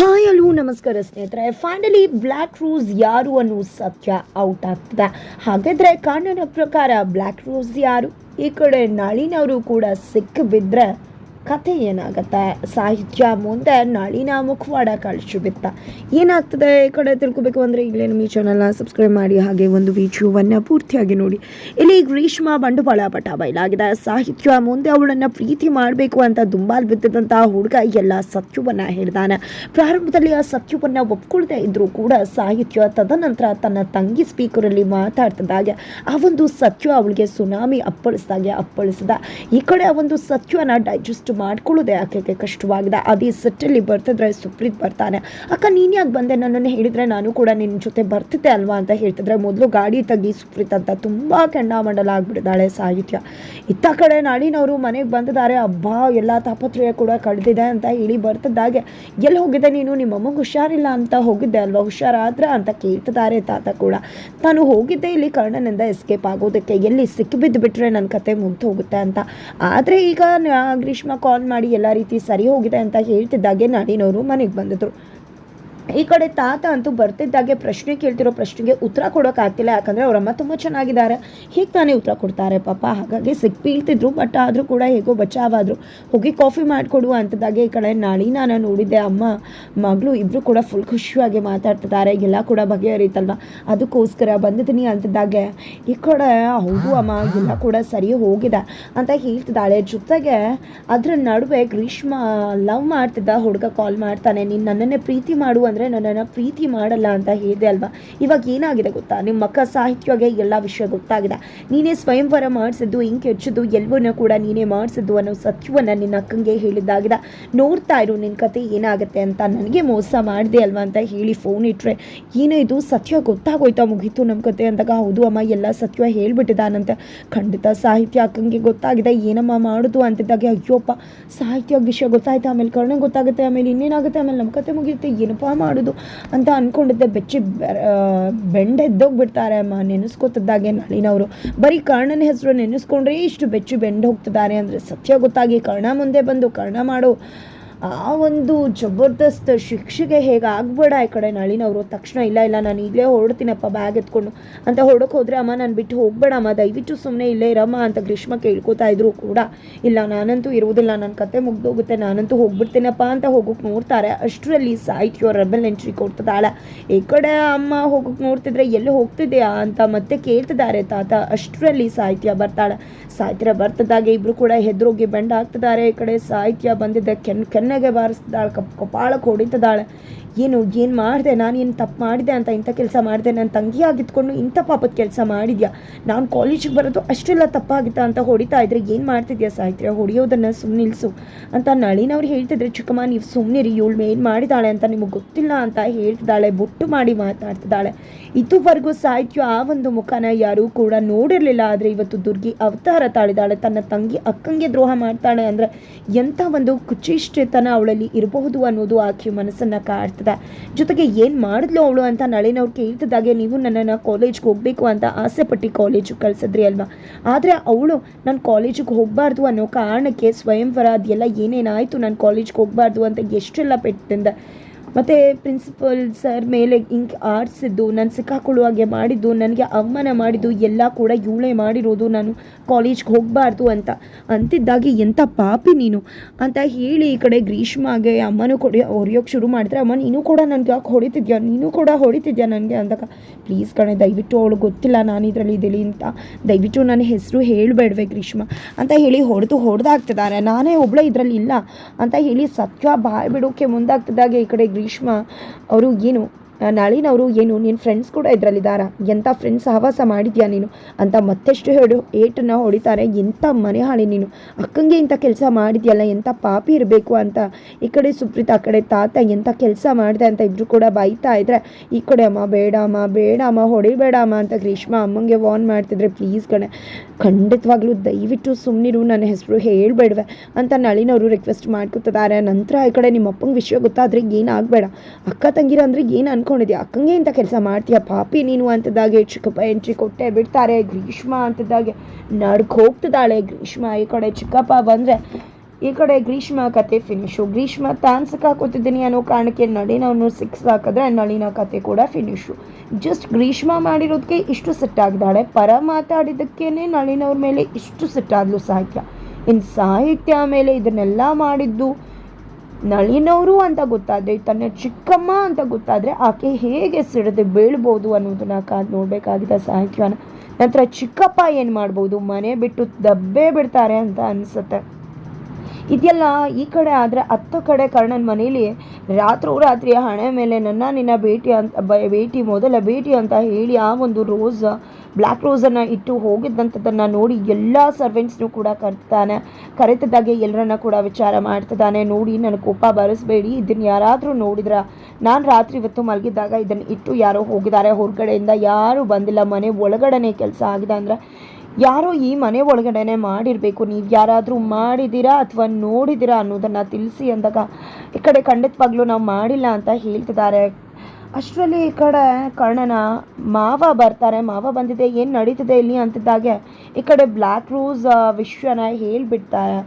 Hi ಅಲ್ಲೂ ನಮಸ್ಕಾರ ಸ್ನೇಹಿತರೆ ಫೈನಲಿ ಬ್ಲ್ಯಾಕ್ ರೋಸ್ ಯಾರು ಅನ್ನೋ ಸತ್ಯ ಔಟ್ ಆಗ್ತದೆ. ಹಾಗಾದರೆ ಕಾನೂನ ಪ್ರಕಾರ ಬ್ಲ್ಯಾಕ್ ರೋಸ್ ಯಾರು? ಈ ಕಡೆ ನಳಿನವರು ಕೂಡ ಸಿಕ್ಕ ಕಥೆ ಏನಾಗತ್ತೆ ಸಾಹಿತ್ಯ ಮುಂದೆ ನಳಿನ ಮುಖವಾಡ ಕಳಿಸು ಬಿತ್ತ ಏನಾಗ್ತದೆ ಈ ಕಡೆ ತಿಳ್ಕೊಬೇಕು ಅಂದರೆ ಈಗಲೇ ನಮ್ಮ ಈ ಚಾನಲ್ನ ಸಬ್ಸ್ಕ್ರೈಬ್ ಮಾಡಿ ಹಾಗೆ ಒಂದು ವಿಡಿಯೋವನ್ನು ಪೂರ್ತಿಯಾಗಿ ನೋಡಿ. ಇಲ್ಲಿ ಗ್ರೀಷ್ಮ ಬಂಡವಾಳ ಪಟ ಬಯಲಾಗಿದೆ. ಸಾಹಿತ್ಯ ಮುಂದೆ ಅವಳನ್ನು ಪ್ರೀತಿ ಮಾಡಬೇಕು ಅಂತ ದುಂಬಾಲ್ ಬಿದ್ದಿದ್ದಂತಹ ಹುಡುಗ ಎಲ್ಲ ಸತ್ಯವನ್ನು ಹೇಳಿದಾನೆ. ಪ್ರಾರಂಭದಲ್ಲಿ ಆ ಸತ್ಯವನ್ನು ಒಪ್ಕೊಳ್ತಾ ಇದ್ರೂ ಕೂಡ ಸಾಹಿತ್ಯ ತದನಂತರ ತನ್ನ ತಂಗಿ ಸ್ಪೀಕರಲ್ಲಿ ಮಾತಾಡ್ತಿದ್ದಾಗ. ಆ ಒಂದು ಸತ್ಯ ಅವಳಿಗೆ ಸುನಾಮಿ ಅಪ್ಪಳಿಸಿದಾಗೆ, ಅಪ್ಪಳಿಸಿದ. ಈ ಕಡೆ ಆ ಒಂದು ಸತ್ಯನ ಡೈಜೆಸ್ಟ್ ಮಾಡ್ಕೊಳ್ಳೋದೇ ಆಕೆಗೆ ಕಷ್ಟವಾಗಿದೆ. ಅದೇ ಸೆಟ್ಟಲ್ಲಿ ಬರ್ತಿದ್ರೆ ಸುಪ್ರೀತ್ ಬರ್ತಾನೆ. ಅಕ್ಕ, ನೀನು ಯಾಕೆ ಬಂದೆ? ನನ್ನನ್ನು ಹೇಳಿದರೆ ನಾನು ಕೂಡ ನಿನ್ನ ಜೊತೆ ಬರ್ತಿದ್ದೆ ಅಲ್ವಾ ಅಂತ ಹೇಳ್ತಿದ್ರೆ ಮೊದಲು ಗಾಡಿ ತೆಗಿ ಸುಪ್ರೀತ್ ಅಂತ ತುಂಬ ಕೆಂಡಾಮಂಡಲ ಆಗ್ಬಿಟ್ಟಿದ್ದಾಳೆ ಸಾಹಿತ್ಯ. ಇತ್ತ ಕಡೆ ನಾಳಿನವರು ಮನೆಗೆ ಬಂದಿದ್ದಾರೆ. ಹಬ್ಬ ಎಲ್ಲ ತಾಪತ್ರಯ ಕೂಡ ಕಳೆದಿದೆ ಅಂತ ಹೇಳಿ ಬರ್ತಿದ್ದಾಗೆ. ಎಲ್ಲಿ ಹೋಗಿದ್ದೆ ನೀನು? ನಿಮ್ಮ ಅಮ್ಮಂಗೆ ಹುಷಾರಿಲ್ಲ ಅಂತ ಹೋಗಿದ್ದೆ ಅಲ್ವಾ? ಹುಷಾರಾದ್ರೆ ಅಂತ ಕೇಳ್ತಿದ್ದಾರೆ ತಾತ ಕೂಡ. ತಾನು ಹೋಗಿದ್ದೆ ಇಲ್ಲಿ ಕರ್ಣನಿಂದ ಎಸ್ಕೇಪ್ ಆಗೋದಕ್ಕೆ. ಎಲ್ಲಿ ಸಿಕ್ಕಿಬಿದ್ದು ಬಿಟ್ಟರೆ ನನ್ನ ಕತೆ ಮುಗ್ದು ಹೋಗುತ್ತೆ ಅಂತ. ಆದರೆ ಈಗ ಗ್ರೀಷ್ಮ ಕಾಲ್ ಮಾಡಿ ಎಲ್ಲ ರೀತಿ ಸರಿ ಹೋಗಿದೆ ಅಂತ ಹೇಳ್ತಿದ್ದಾಗೆ ನಾಡಿನವರು ಮನೆಗೆ ಬಂದಿದ್ರು. ಈ ಕಡೆ ತಾತ ಅಂತೂ ಬರ್ತಿದ್ದಾಗೆ, ಪ್ರಶ್ನೆ ಕೇಳ್ತಿರೋ ಪ್ರಶ್ನೆಗೆ ಉತ್ತರ ಕೊಡೋಕ್ಕಾಗ್ತಿಲ್ಲ. ಯಾಕಂದರೆ ಅವರಮ್ಮ ತುಂಬ ಚೆನ್ನಾಗಿದ್ದಾರೆ. ಹೀಗೆ ತಾನೇ ಉತ್ತರ ಕೊಡ್ತಾರೆ ಪಾಪ. ಹಾಗಾಗಿ ಸಿಕ್ಬೀಳ್ತಿದ್ರು ಬಟ್ ಆದರೂ ಕೂಡ ಹೇಗೋ ಬಚಾವಾದರು, ಹೋಗಿ ಕಾಫಿ ಮಾಡಿಕೊಡು ಅಂತದಾಗೆ ಈ ಕಡೆ ನಾಳಿ ನಾನು ನೋಡಿದ್ದೆ. ಅಮ್ಮ, ಮಗಳು ಇಬ್ಬರು ಕೂಡ ಫುಲ್ ಖುಷಿಯಾಗಿ ಮಾತಾಡ್ತಿದ್ದಾರೆ. ಎಲ್ಲ ಕೂಡ ಬಗೆಹರಿತಲ್ವ? ಅದಕ್ಕೋಸ್ಕರ ಬಂದಿದ್ದೀನಿ ಅಂತದಾಗೆ. ಈ ಕಡೆ, ಹೌದು ಅಮ್ಮ, ಎಲ್ಲ ಕೂಡ ಸರಿ ಹೋಗಿದೆ ಅಂತ ಹೇಳ್ತಿದ್ದಾಳೆ. ಜೊತೆಗೆ ಅದ್ರ ನಡುವೆ ಗ್ರೀಷ್ಮ ಲವ್ ಮಾಡ್ತಿದ್ದ ಹುಡುಗ ಕಾಲ್ ಮಾಡ್ತಾನೆ. ನೀನು ನನ್ನನ್ನೇ ಪ್ರೀತಿ ಮಾಡು ಅಂದರೆ ನನ್ನನ್ನು ಪ್ರೀತಿ ಮಾಡಲ್ಲ ಅಂತ ಹೇಳಿದೆ ಅಲ್ವಾ? ಇವಾಗ ಏನಾಗಿದೆ ಗೊತ್ತಾ? ನಿಮ್ಮ ಅಕ್ಕ ಸಾಹಿತ್ಯಗೆ ಎಲ್ಲ ವಿಷಯ ಗೊತ್ತಾಗಿದೆ. ನೀನೇ ಸ್ವಯಂವರ ಮಾಡಿಸಿದ್ದು, ಇಂಕ್ ಹೆಚ್ಚಿದ್ದು, ಎಲ್ಲವನ್ನೂ ಕೂಡ ನೀನೇ ಮಾಡಿಸಿದ್ದು ಅನ್ನೋ ಸತ್ಯವನ್ನು ನಿನ್ನ ಅಕ್ಕಂಗೆ ಹೇಳಿದ್ದಾಗಿದೆ. ನೋಡ್ತಾ ಇರು ನಿನ್ನ ಕತೆ ಏನಾಗುತ್ತೆ ಅಂತ. ನನಗೆ ಮೋಸ ಮಾಡಿದೆ ಅಲ್ವಾ ಅಂತ ಹೇಳಿ ಫೋನ್ ಇಟ್ಟರೆ ಏನೋ ಇದು ಸತ್ಯ ಗೊತ್ತಾಗೋಯ್ತಾ ಮುಗೀತು ನಮ್ಮ ಕತೆ ಅಂದಾಗ? ಹೌದು ಅಮ್ಮ, ಎಲ್ಲ ಸತ್ಯ ಹೇಳ್ಬಿಟ್ಟಿದ್ದಾನಂತೆ. ಖಂಡಿತ ಸಾಹಿತ್ಯ ಅಕ್ಕಂಗೆ ಗೊತ್ತಾಗಿದೆ. ಏನಮ್ಮ ಮಾಡೋದು ಅಂತಿದ್ದಾಗೆ? ಅಯ್ಯೋಪ್ಪ, ಸಾಹಿತ್ಯ ವಿಷಯ ಗೊತ್ತಾಯ್ತು ಆಮೇಲೆ? ಕರ್ಣ ಗೊತ್ತಾಗುತ್ತೆ ಆಮೇಲೆ ಇನ್ನೇನಾಗುತ್ತೆ ಆಮೇಲೆ? ನಮ್ಮ ಕತೆ ಮುಗಿಯುತ್ತೆ. ಏನಪ್ಪ ಮಾಡೋದು ಅಂತ ಅಂದ್ಕೊಂಡಿದ್ದೆ ಬೆಚ್ಚಿ ಬೆಂಡೆದ್ದೋಗ್ಬಿಡ್ತಾರೆ ಅಮ್ಮ. ನೆನೆಸ್ಕೊತಿದ್ದಾಗೆ ನಳಿನವರು. ಬರೀ ಕರ್ಣನ ಹೆಸರು ನೆನೆಸ್ಕೊಂಡ್ರೆ ಇಷ್ಟು ಬೆಚ್ಚಿ ಬೆಂಡ್ ಹೋಗ್ತಿದ್ದಾರೆ ಅಂದರೆ ಸತ್ಯ ಗೊತ್ತಾಗಿ ಕರ್ಣ ಮುಂದೆ ಬಂದು ಕರ್ಣ ಮಾಡೋ. ಆ ಒಂದು ಜಬರ್ದಸ್ತ್ ಶಿಕ್ಷೆಗೆ ಹೇಗೆ ಆಗ್ಬೇಡ ಈ ಕಡೆ ನಳಿನವರು. ತಕ್ಷಣ ಇಲ್ಲ ಇಲ್ಲ, ನಾನು ಈಗಲೇ ಹೊರಡ್ತೀನಪ್ಪ ಬ್ಯಾಗ್ ಎತ್ಕೊಂಡು. ಅಂತ ಹೊರಡಕ್ಕೆ ಹೋದರೆ ಅಮ್ಮ, ನಾನು ಬಿಟ್ಟು ಹೋಗ್ಬೇಡಮ್ಮ ದಯವಿಟ್ಟು ಸುಮ್ಮನೆ ಇಲ್ಲೇ ಇರಮ್ಮ ಅಂತ ಗ್ರೀಷ್ಮ ಕೇಳ್ಕೊತಾ ಇದ್ರು ಕೂಡ. ಇಲ್ಲ, ನಾನಂತೂ ಇರುವುದಿಲ್ಲ ನನ್ನ ಕತೆ ಮುಗ್ದೋಗುತ್ತೆ, ನಾನಂತೂ ಹೋಗ್ಬಿಡ್ತೀನಪ್ಪ ಅಂತ ಹೋಗೋಕೆ ನೋಡ್ತಾರೆ. ಅಷ್ಟರಲ್ಲಿ ಸಾಹಿತ್ಯ ರೆಬಲ್ ಎಂಟ್ರಿ ಕೊಡ್ತದಾಳ ಈ ಕಡೆ ಅಮ್ಮ ಹೋಗೋಕೆ ನೋಡ್ತಿದ್ರೆ, ಎಲ್ಲಿ ಹೋಗ್ತಿದ್ಯಾ? ಅಂತ ಮತ್ತೆ ಕೇಳ್ತಿದ್ದಾರೆ ತಾತ. ಅಷ್ಟರಲ್ಲಿ ಸಾಹಿತ್ಯ ಬರ್ತಾಳೆ. ಸಾಹಿತ್ಯ ಬರ್ತದಾಗೆ ಇಬ್ರು ಕೂಡ ಹೆದ್ರೋಗಿ ಬೆಂಡ ಹಾಕ್ತಿದ್ದಾರೆ ಈ ಕಡೆ ಸಾಹಿತ್ಯ ಬಂದಿದ್ದ ಕೆನ್ ಕೆನ್ನೆಗೆ ಬಾರಿಸ್ತಿದ್ದಾಳೆ. ಕಪ್ ಕಪಾಳಕ್ಕೆ ಹೊಡಿತಿದ್ದಾಳೆ. ಏನು ಏನು ಮಾಡಿದೆ? ನಾನು ಏನು ತಪ್ಪು ಮಾಡಿದೆ ಅಂತ ಇಂಥ ಕೆಲಸ ಮಾಡಿದೆ? ನನ್ನ ತಂಗಿಯಾಗಿದ್ಕೊಂಡು ಇಂಥ ಪಾಪದ ಕೆಲಸ ಮಾಡಿದ್ಯಾ? ನಾನು ಕಾಲೇಜಿಗೆ ಬರೋದು ಅಷ್ಟೆಲ್ಲ ತಪ್ಪಾಗಿತ್ತಾ ಅಂತ ಹೊಡಿತಾ ಇದ್ರೆ ಏನು ಮಾಡ್ತಿದ್ಯಾ ಸಾಹಿತ್ಯ? ಹೊಡೆಯೋದನ್ನು ಸುಮ್ಮನೆ ನಿಲ್ಲಿಸು ಅಂತ ನಳಿನವ್ರು ಹೇಳ್ತಿದ್ರೆ. ಚಿಕ್ಕಮ್ಮ, ನೀವು ಸುಮ್ಮನಿರಿ ಇವಳು ಏನು ಮಾಡಿದಾಳೆ ಅಂತ ನಿಮಗೆ ಗೊತ್ತಿಲ್ಲ ಅಂತ ಹೇಳ್ತಿದ್ದಾಳೆ. ಬೊಟ್ಟು ಮಾಡಿ ಮಾತಾಡ್ತಿದ್ದಾಳೆ. ಇದುವರೆಗೂ ಸಾಹಿತ್ಯ ಆ ಒಂದು ಮುಖನ ಯಾರೂ ಕೂಡ ನೋಡಿರಲಿಲ್ಲ. ಆದರೆ ಇವತ್ತು ದುರ್ಗಿ ಅವತಾರ ತಾಳಿದಾಳೆ. ತನ್ನ ತಂಗಿ ಅಕ್ಕಂಗೆ ದ್ರೋಹ ಮಾಡ್ತಾಳೆ ಅಂದರೆ ಎಂಥ ಒಂದು ಕುಚಿಷ್ಟತನ ಅವಳಲ್ಲಿ ಇರಬಹುದು ಅನ್ನೋದು ಆಕೆ ಮನಸ್ಸನ್ನು ಕಾಡ್ತದೆ. ಜೊತೆಗೆ ಏನು ಮಾಡಿದ್ಲು ಅವಳು ಅಂತ ನಳಿನವ್ರು ಕೇಳ್ತಿದ್ದಾಗೆ, ನೀವು ನನ್ನನ್ನು ಕಾಲೇಜ್ಗೆ ಹೋಗಬೇಕು ಅಂತ ಆಸೆ ಪಟ್ಟು ಕಾಲೇಜಿಗೆ ಕಳ್ಸಿದ್ರಿ ಅಲ್ವಾ? ಆದರೆ ಅವಳು, ನಾನು ಕಾಲೇಜಿಗೆ ಹೋಗಬಾರ್ದು ಅನ್ನೋ ಕಾರಣಕ್ಕೆ ಸ್ವಯಂವರ ಅದೆಲ್ಲ ಏನೇನಾಯಿತು? ನಾನು ಕಾಲೇಜ್ಗೆ ಹೋಗಬಾರ್ದು ಅಂತ ಎಷ್ಟೆಲ್ಲ ಪೆಟ್ಟಿಂದ ಮತ್ತು ಪ್ರಿನ್ಸಿಪಲ್ ಸರ್ ಮೇಲೆ ಹಿಂಗೆ ಆಡಿಸಿದ್ದು ನಾನು ಸಿಕ್ಕಾಕೊಳ್ಳುವಾಗೆ ಮಾಡಿದ್ದು, ನನಗೆ ಅವಮಾನ ಮಾಡಿದ್ದು, ಎಲ್ಲ ಕೂಡ ಇವಳೇ ಮಾಡಿರೋದು, ನಾನು ಕಾಲೇಜ್ಗೆ ಹೋಗಬಾರ್ದು ಅಂತ. ಅಂತಿದ್ದಾಗೆ ಎಂಥ ಪಾಪಿ ನೀನು? ಅಂತ ಹೇಳಿ ಈ ಕಡೆ ಗ್ರೀಷ್ಮಾಗೆ ಅಮ್ಮನೂ ಕೊಡಿ ಹೊರೆಯೋಕ್ಕೆ ಶುರು ಮಾಡಿದ್ರೆ ಅಮ್ಮ, ನೀನು ಕೂಡ ನನಗೆ ಯಾಕೆ ಹೊಡಿತಿದ್ಯಾ? ನೀನು ಕೂಡ ಹೊಡಿತಿದ್ಯಾ ನನಗೆ ಅಂದಾಗ ಪ್ಲೀಸ್ ಕಣೆ, ದಯವಿಟ್ಟು ಅವಳು ಗೊತ್ತಿಲ್ಲ ನಾನು ಇದರಲ್ಲಿ ಇದ್ದೀನಿ ಅಂತ. ದಯವಿಟ್ಟು ನನ್ನ ಹೆಸರು ಹೇಳಬೇಡ್ವೆ ಗ್ರೀಷ್ಮ ಅಂತ ಹೇಳಿ ಹೊಡೆದು ಹೊಡೆದಾಗ್ತಿದ್ದಾರೆ. ನಾನೇ ಒಬ್ಳೆ ಇದರಲ್ಲಿ ಇಲ್ಲ ಅಂತ ಹೇಳಿ ಸತ್ಯ ಬಾಯ್ ಬಿಡೋಕೆ ಮುಂದಾಗ್ತಿದ್ದಾಗೆ ಈ ಕಡೆ ಗ್ರೀಷ್ಮ ಅವರು ಏನು ನಳಿನವರು, ಏನು ನಿನ್ನ ಫ್ರೆಂಡ್ಸ್ ಕೂಡ ಇದರಲ್ಲಿದ್ದಾರಾ ಎಂಥ ಫ್ರೆಂಡ್ಸ್ ಸಹವಾಸ ಮಾಡಿದ್ಯಾ ನೀನು? ಅಂತ ಮತ್ತಷ್ಟು ಹೇಳು. ಏಟನ್ನು ಹೊಡಿತಾರೆ. ಎಂಥ ಮನೆ ಹಾಳಿ ನೀನು? ಅಕ್ಕಂಗೆ ಇಂಥ ಕೆಲಸ ಮಾಡಿದ್ಯಲ್ಲ ಎಂಥ ಪಾಪಿ ಇರಬೇಕು ಅಂತ? ಈ ಕಡೆ ಸುಪ್ರೀತ್, ಆ ಕಡೆ ತಾತ ಎಂಥ ಕೆಲಸ ಮಾಡಿದೆ ಅಂತ ಇಬ್ಬರು ಕೂಡ ಬೈತಾ ಇದ್ರೆ, ಈ ಕಡೆ ಅಮ್ಮ ಬೇಡ ಅಮ್ಮ ಬೇಡ ಅಮ್ಮ ಹೊಡಿಬೇಡ ಅಮ್ಮ ಅಂತ ಗ್ರೀಷ್ಮ ಅಮ್ಮಂಗೆ ವಾರ್ನ್ ಮಾಡ್ತಿದ್ರೆ ಪ್ಲೀಸ್ ಕಣೆ, ಖಂಡಿತವಾಗ್ಲೂ ದಯವಿಟ್ಟು ಸುಮ್ಮನಿರು ನನ್ನ ಹೆಸರು ಹೇಳ್ಬೇಡ್ವೆ ಅಂತ ನಳಿನವರು ರಿಕ್ವೆಸ್ಟ್ ಮಾಡ್ಕೊತಿದ್ದಾರೆ. ನಂತರ ಈ ಕಡೆ ನಿಮ್ಮ ಅಪ್ಪಂಗೆ ವಿಷಯ ಗೊತ್ತಾದ್ರೆ ಏನಾಗಬೇಡ ಅಕ್ಕ ತಂಗಿರ ಅಂದರೆ ಏನು ಅನ್ಕೊಂಡಿದ್ಯಾ ಅಕ್ಕಂಗೆ ಇಂಥ ಕೆಲಸ ಮಾಡ್ತೀಯ? ಪಾಪಿ, ನೀನು ಅಂತದಾಗೆ ಚಿಕ್ಕಪ್ಪ ಎಂಟ್ರಿ ಕೊಟ್ಟೆ, ಬಿಡ್ತಾರೆ. ಗ್ರೀಷ್ಮ ಅಂತದಾಗೆ ನಡ್ಕ ಹೋಗ್ತದಾಳೆ ಗ್ರೀಷ್ಮ ಈ ಕಡೆ ಚಿಕ್ಕಪ್ಪ ಬಂದರೆ, ಈ ಕಡೆ ಗ್ರೀಷ್ಮ ಕತೆ ಫಿನಿಶು ಗ್ರೀಷ್ಮ ತಾನು ಸಿಕ್ಕಾಕೋತಿದ್ದೀನಿ ಅನ್ನೋ ಕಾರಣಕ್ಕೆ ನಳಿನವನು ಸಿಕ್ಸ್ ಹಾಕಿದ್ರೆ ನಳಿನ ಕತೆ ಕೂಡ ಫಿನಿಶು ಜಸ್ಟ್ ಗ್ರೀಷ್ಮ ಮಾಡಿರೋದಕ್ಕೆ ಇಷ್ಟು ಸಿಟ್ಟಾಗಿದ್ದಾಳೆ ಪರ ಮಾತಾಡಿದ್ದಕ್ಕೇನೆ ನಳಿನವ್ರ ಮೇಲೆ ಇಷ್ಟು ಸಿಟ್ಟಾದ್ಲು ಸಾಹಿತ್ಯ. ಇನ್ನು ಸಾಹಿತ್ಯ ಮೇಲೆ ಇದನ್ನೆಲ್ಲ ಮಾಡಿದ್ದು ನಳಿನವರು ಅಂತ ಗೊತ್ತಾದರೆ, ತನ್ನ ಚಿಕ್ಕಮ್ಮ ಅಂತ ಗೊತ್ತಾದರೆ ಆಕೆ ಹೇಗೆ ಸಿಡದೆ ಬೀಳ್ಬೋದು ಅನ್ನೋದನ್ನ ಕಾದು ನೋಡಬೇಕಾಗಿದೆ ಸಾಹಿತ್ಯನ. ನಂತರ ಚಿಕ್ಕಪ್ಪ ಏನು ಮಾಡ್ಬೋದು, ಮನೆ ಬಿಟ್ಟು ದಬ್ಬೆ ಬಿಡ್ತಾರೆ ಅಂತ ಅನಿಸುತ್ತೆ. ಇದೆಲ್ಲ ಈ ಕಡೆ ಆದರೆ ಹತ್ತು ಕಡೆ ಕರ್ಣನ ಮನೇಲಿ ರಾತ್ರೋರಾತ್ರಿ ಹಣೆ ಮೇಲೆ, ನನ್ನ ನಿನ್ನ ಭೇಟಿ ಅಂತ ಭೇಟಿ, ಮೊದಲ ಭೇಟಿ ಅಂತ ಹೇಳಿ ಆ ಒಂದು ರೋಸ್ ಬ್ಲ್ಯಾಕ್ ರೋಸನ್ನು ಇಟ್ಟು ಹೋಗಿದ್ದಂಥದ್ದನ್ನು ನೋಡಿ ಎಲ್ಲ ಸರ್ವೆಂಟ್ಸ್ನು ಕೂಡ ಕರ್ತಾನೆ ಕರೆತದಾಗೆ ಎಲ್ಲರನ್ನ ಕೂಡ ವಿಚಾರ ಮಾಡ್ತಿದ್ದಾನೆ. ನೋಡಿ, ನನ್ನ ಕೋಪ ಬರೆಸ್ಬೇಡಿ. ಇದನ್ನು ಯಾರಾದರೂ ನೋಡಿದ್ರ, ನಾನು ರಾತ್ರಿ ಇವತ್ತು ಮಲಗಿದ್ದಾಗ ಇದನ್ನು ಇಟ್ಟು ಯಾರೋ ಹೋಗಿದ್ದಾರೆ. ಹೊರಗಡೆಯಿಂದ ಯಾರೂ ಬಂದಿಲ್ಲ. ಮನೆ ಒಳಗಡೆನೇ ಕೆಲಸ ಆಗಿದೆ ಅಂದರೆ ಯಾರೋ ಈ ಮನೆ ಒಳಗಡೆನೆ ಮಾಡಿರಬೇಕು. ನೀವು ಯಾರಾದರೂ ಮಾಡಿದ್ದೀರಾ ಅಥವಾ ನೋಡಿದ್ದೀರಾ ಅನ್ನೋದನ್ನು ತಿಳಿಸಿ ಅಂದಾಗ, ಈ ಕಡೆ ಖಂಡಿತವಾಗ್ಲೂ ನಾವು ಮಾಡಿಲ್ಲ ಅಂತ ಹೇಳ್ತಿದ್ದಾರೆ. ಅಷ್ಟರಲ್ಲಿ ಈ ಕಡೆ ಕರ್ಣನ ಮಾವ ಬರ್ತಾರೆ, ಮಾವ ಬಂದಿದೆ, ಏನು ನಡೀತಿದೆ ಇಲ್ಲಿ ಅಂತಿದ್ದಾಗೆ, ಈ ಕಡೆ ಬ್ಲ್ಯಾಕ್ ರೋಸ್ ವಿಷಯನ ಹೇಳಿಬಿಡ್ತಾರೆ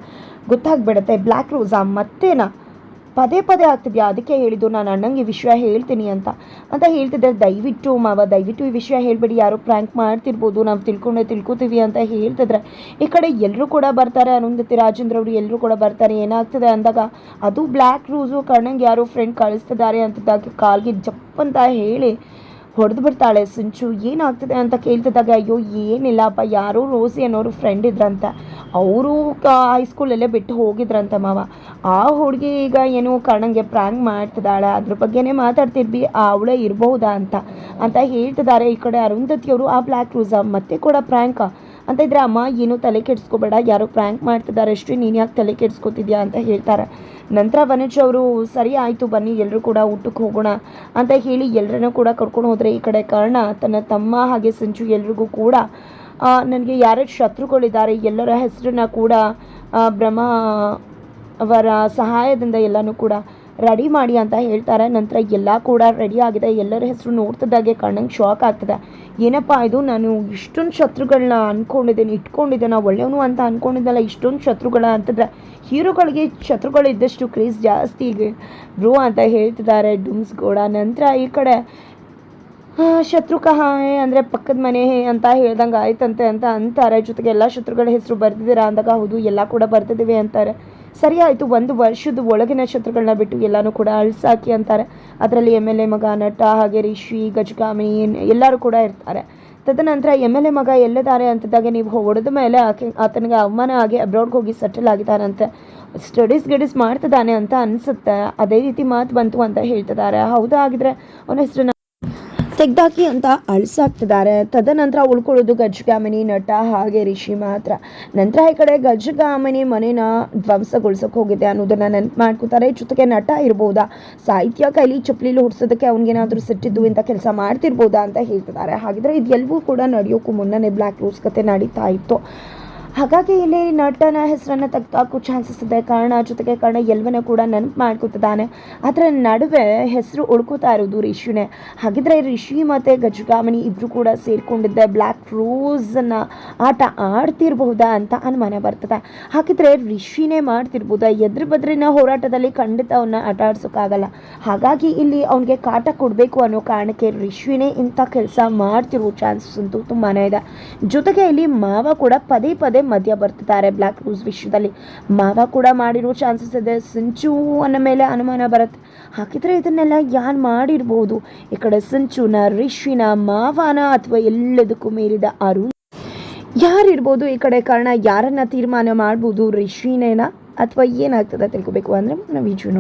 ಗೊತ್ತಾಗ್ಬಿಡುತ್ತೆ. ಬ್ಲ್ಯಾಕ್ ರೋಸಾ ಮತ್ತೇನಾ? ಪದೇ ಪದೇ ಆಗ್ತಿದ್ಯಾ ಅದಕ್ಕೆ ಹೇಳಿದ್ದು ನಾನು ಅಣ್ಣಂಗೆ ಈ ವಿಷಯ ಹೇಳ್ತೀನಿ ಅಂತ. ಅಂತ ಹೇಳ್ತಿದ್ದೆ ದಯವಿಟ್ಟು ಮಾವ, ದಯವಿಟ್ಟು ಈ ವಿಷಯ ಹೇಳ್ಬೇಡಿ. ಯಾರೋ ಪ್ರ್ಯಾಂಕ್ ಮಾಡ್ತಿರ್ಬೋದು, ನಾವು ತಿಳ್ಕೊಂಡೆ ತಿಳ್ಕೊತೀವಿ ಅಂತ ಹೇಳ್ತಿದ್ರೆ. ಈ ಕಡೆ ಎಲ್ಲರೂ ಕೂಡ ಬರ್ತಾರೆ. ಅನುಂದತಿ ರಾಜೇಂದ್ರ ಅವರು ಎಲ್ಲರೂ ಕೂಡ ಬರ್ತಾರೆ. ಏನಾಗ್ತದೆ ಅಂದಾಗ, ಅದು ಬ್ಲ್ಯಾಕ್ ರೂಸು ಕಣ್ಣಂಗೆ ಯಾರೋ ಫ್ರೆಂಡ್ ಕಳಿಸ್ತಿದ್ದಾರೆ ಅಂತಿದ್ದಾಗ ಕಾಲ್ಗೆ ಜಪ್ ಅಂತ ಹೇಳಿ ಹೊಡೆದು ಬಿಡ್ತಾಳೆ. ಸಿಂಚು, ಏನಾಗ್ತಿದೆ ಅಂತ ಕೇಳ್ತಿದ್ದಾಗ, ಅಯ್ಯೋ ಏನಿಲ್ಲಪ್ಪ ಯಾರೋ ರೋಸಿ ಅನ್ನೋರು ಫ್ರೆಂಡ್ ಇದ್ರಂತೆ. ಅವರು ಹೈಸ್ಕೂಲಲ್ಲೇ ಬಿಟ್ಟು ಹೋಗಿದ್ರಂತ ಮಾವ. ಆ ಹುಡುಗಿ ಈಗ ಏನೋ ಕರ್ಣಂಗೆ ಪ್ರಾಂಗ್ ಮಾಡ್ತಿದ್ದಾಳೆ. ಅದ್ರ ಬಗ್ಗೆನೇ ಮಾತಾಡ್ತಿದ್ವಿ. ಅವಳೇ ಇರ್ಬಹುದಾ ಅಂತ. ಅಂತ ಹೇಳ್ತಿದ್ದಾರೆ ಈ ಕಡೆ ಅರುಂಧತಿಯವರು ಆ ಬ್ಲ್ಯಾಕ್ ರೂಸ ಮತ್ತೆ ಕೂಡ ಪ್ರಾಂಕ್ ಅಂತ ಇದ್ರೆ ಅಮ್ಮ, ಏನು ತಲೆ ಕೆಡಿಸ್ಕೋಬೇಡ. ಯಾರೋ ಪ್ರ್ಯಾಂಕ್ ಮಾಡ್ತಿದ್ದಾರೆ. ಅಷ್ಟೇ, ನೀನು ಯಾಕೆ ತಲೆ ಕೆಡಿಸ್ಕೋತಿದ್ಯಾ ಅಂತ ಹೇಳ್ತಾರೆ. ನಂತರ ವನಜ್ ಅವರು, ಸರಿ ಆಯಿತು, ಬನ್ನಿ. ಎಲ್ಲರೂ ಕೂಡ ಊಟಕ್ಕೆ ಹೋಗೋಣ. ಅಂತ ಹೇಳಿ ಎಲ್ಲರನ್ನೂ ಕೂಡ ಕರ್ಕೊಂಡು ಹೋದರೆ ಈ ಕಡೆ ಕರ್ಣ, ತನ್ನ ತಮ್ಮ ಹಾಗೆ ಸಂಚು ಎಲ್ರಿಗೂ ಕೂಡ ನನಗೆ ಯಾರ್ಯಾರು ಶತ್ರುಗಳಿದ್ದಾರೆ, ಎಲ್ಲರ ಹೆಸರನ್ನ ಕೂಡ ಬ್ರಹ್ಮ ಅವರ ಸಹಾಯದಿಂದ ಎಲ್ಲನೂ ಕೂಡ ರೆಡಿ ಮಾಡಿ ಅಂತ ಹೇಳ್ತಾರೆ. ನಂತರ ಎಲ್ಲ ಕೂಡ ರೆಡಿ ಆಗಿದೆ. ಎಲ್ಲರ ಹೆಸರು ನೋಡ್ತಿದ್ದಾಗೆ ಕಣ್ಣಂಗೆ ಶಾಕ್ ಆಗ್ತದೆ. ಏನಪ್ಪ ಇದು? ನಾನು ಇಷ್ಟೊಂದು ಶತ್ರುಗಳನ್ನ ಅಂದ್ಕೊಂಡಿದ್ದೀನಿ ಇಟ್ಕೊಂಡಿದ್ದೇನೆ ಒಳ್ಳೆಯವನು ಅಂತ ಅಂದ್ಕೊಂಡಿದ್ದಲ್ಲ ಇಷ್ಟೊಂದು ಶತ್ರುಗಳ ಅಂತಂದ್ರೆ ಹೀರೋಗಳಿಗೆ ಶತ್ರುಗಳಿದ್ದಷ್ಟು ಕ್ರೇಜ್ ಜಾಸ್ತಿ ಬ್ರೋ ಅಂತ ಹೇಳ್ತಿದ್ದಾರೆ. ಡುಮ್ಸ್ ಗೌಡ ನಂತರ ಈ ಕಡೆ ಶತ್ರು ಕಹಾಯ್ ಅಂದರೆ ಪಕ್ಕದ ಮನೆ ಅಂತ ಹೇಳ್ದಂಗೆ ಆಯ್ತಂತೆ ಅಂತ ಅಂತಾರೆ. ಜೊತೆಗೆ ಎಲ್ಲ ಶತ್ರುಗಳ ಹೆಸರು ಬರ್ತಿದ್ದೀರಾ ಅಂದಾಗ ಹೌದು, ಎಲ್ಲ ಕೂಡ ಬರ್ತಿದ್ದೀವಿ ಅಂತಾರೆ. ಸರಿ ಆಯಿತು, ಒಂದು ವರ್ಷದ ಒಳಗಿನ ಶತ್ರುಗಳನ್ನ ಬಿಟ್ಟು ಎಲ್ಲನೂ ಕೂಡ ಅಳ್ಸಾಕಿ ಅಂತಾರೆ. ಅದರಲ್ಲಿ ಎಂ ಎಲ್ ಎ ಮಗ, ನಟ ಹಾಗೆ ರಿಷಿ ಗಜಗಾಮಿ ಎಲ್ಲರೂ ಕೂಡ ಇರ್ತಾರೆ. ತದನಂತರ ಎಂ ಎಲ್ ಎ ಮಗ ಎಲ್ಲಿದ್ದಾರೆ ಅಂತಿದ್ದಾಗ ನೀವು ಹೊಡೆದ ಮೇಲೆ ಆಕೆ, ಆತನಿಗೆ ಅವಮಾನ ಆಗಿ ಅಬ್ರಾಡ್ಗೆ ಹೋಗಿ ಸೆಟಲ್ ಆಗಿದ್ದಾನಂತೆ ಸ್ಟಡೀಸ್ ಗಿಡೀಸ್ ಮಾಡ್ತಿದ್ದಾನೆ ಅಂತ ಅನಿಸುತ್ತೆ. ಅದೇ ರೀತಿ ಮಾತು ಬಂತು ಅಂತ ಹೇಳ್ತಿದ್ದಾರೆ. ಹೌದಾ ಆಗಿದ್ರೆ ಅವನ ಹೆಸರನ್ನ ತೆಗ್ದಾಕಿ ಅಂತ ಅಳಿಸಾಕ್ತಿದ್ದಾರೆ. ತದನಂತರ ಉಳ್ಕೊಳ್ಳೋದು ಗಜಗಾಮಿನಿ ನಟ ಹಾಗೆ ರಿಷಿ ಮಾತ್ರ. ನಂತರ ಈ ಕಡೆ ಗಜಗಾಮಿನಿ ಮನೇನ ಧ್ವಂಸಗೊಳಿಸೋಕೆ ಹೋಗಿದೆ ಅನ್ನೋದನ್ನು ನೆನಪು ಮಾಡ್ಕೋತಾರೆ. ಜೊತೆಗೆ ನಟ ಇರ್ಬೋದಾ? ಸಾಹಿತ್ಯ ಕೈಲಿ ಚಪ್ಪಲಿಲಿ ಹುಡ್ಸೋದಕ್ಕೆ ಅವ್ನಿಗೇನಾದರೂ ಸಿಟ್ಟಿದ್ದು ಇಂಥ ಕೆಲಸ ಮಾಡ್ತಿರ್ಬೋದಾ ಅಂತ ಹೇಳ್ತಿದ್ದಾರೆ. ಹಾಗಿದ್ರೆ ಇದೆಲ್ಲವೂ ಕೂಡ ನಡೆಯೋಕ್ಕೂ ಮುನ್ನನೇ ಬ್ಲ್ಯಾಕ್ ರೋಸ್ ಕತೆ ನಡೀತಾ ಇತ್ತು. ಹಾಗಾಗಿ ಇಲ್ಲಿ ನಟನ ಹೆಸರನ್ನು ತೆಗ್ದಾಕೋ ಚಾನ್ಸಸ್ ಇದೆ. ಕಾರಣ ಜೊತೆಗೆ ಕಾರಣ ಎಲ್ವನ ಕೂಡ ನೆನಪು ಮಾಡ್ಕೊತಿದ್ದಾನೆ. ಅದರ ನಡುವೆ ಹೆಸರು ಉಳ್ಕೋತಾ ಇರೋದು ರಿಷಿನೇ. ಹಾಗಿದ್ರೆ ರಿಷಿ ಮತ್ತು ಗಜಗಾಮಿನಿ ಇಬ್ಬರು ಕೂಡ ಸೇರಿಕೊಂಡಿದ್ದೆ. ಬ್ಲ್ಯಾಕ್ ರೋಸನ್ನು ಆಟ ಆಡ್ತಿರ್ಬಹುದಾ ಅಂತ ಅನುಮಾನ ಬರ್ತದೆ. ಹಾಗಿದ್ರೆ ರಿಷಿನೇ ಮಾಡ್ತಿರ್ಬೋದಾ. ಎದ್ರ ಬದ್ರಿನ ಹೋರಾಟದಲ್ಲಿ ಖಂಡಿತ ಅವನ್ನ ಆಟ ಆಡ್ಸೋಕ್ಕಾಗಲ್ಲ ಹಾಗಾಗಿ ಇಲ್ಲಿ ಅವನಿಗೆ ಕಾಟ ಕೊಡಬೇಕು ಅನ್ನೋ ಕಾರಣಕ್ಕೆ ರಿಷಿನೇ ಇಂಥ ಕೆಲಸ ಮಾಡ್ತಿರೋ ಚಾನ್ಸಸ್ ಅಂತೂ ತುಂಬಾ ಇದೆ. ಜೊತೆಗೆ ಇಲ್ಲಿ ಮಾವ ಕೂಡ ಪದೇ ಪದೇ ಮಧ್ಯ ಬರ್ತಿದ್ದಾರೆ. ಬ್ಲ್ಯಾಕ್ ರೂಸ್ ವಿಷಯದಲ್ಲಿ ಮಾವ ಕೂಡ ಮಾಡಿರೋ ಚಾನ್ಸಸ್ ಇದೆ. ಸಿಂಚು ಅನ್ನೋ ಮೇಲೆ ಅನುಮಾನ ಬರುತ್ತೆ. ಹಾಗಿದ್ರೆ ಇದನ್ನೆಲ್ಲ ಯಾರು ಮಾಡಿರ್ಬೋದು? ಈ ಕಡೆ ಸಿಂಚುನ, ರಿಷಿನ, ಮಾವನ ಅಥವಾ ಎಲ್ಲದಕ್ಕೂ ಮೀರಿದ ಅರುಣ್. ಯಾರಿರ್ಬೋದು ಈ ಕಡೆ? ಕಾರಣ ಯಾರನ್ನ ತೀರ್ಮಾನ ಮಾಡ್ಬೋದು? ರಿಷಿನೇನ ಅಥವಾ ಏನಾಗ್ತದೆ ತಿಳ್ಕೊಬೇಕು ಅಂದರೆ ನಾವು ಜೀವನ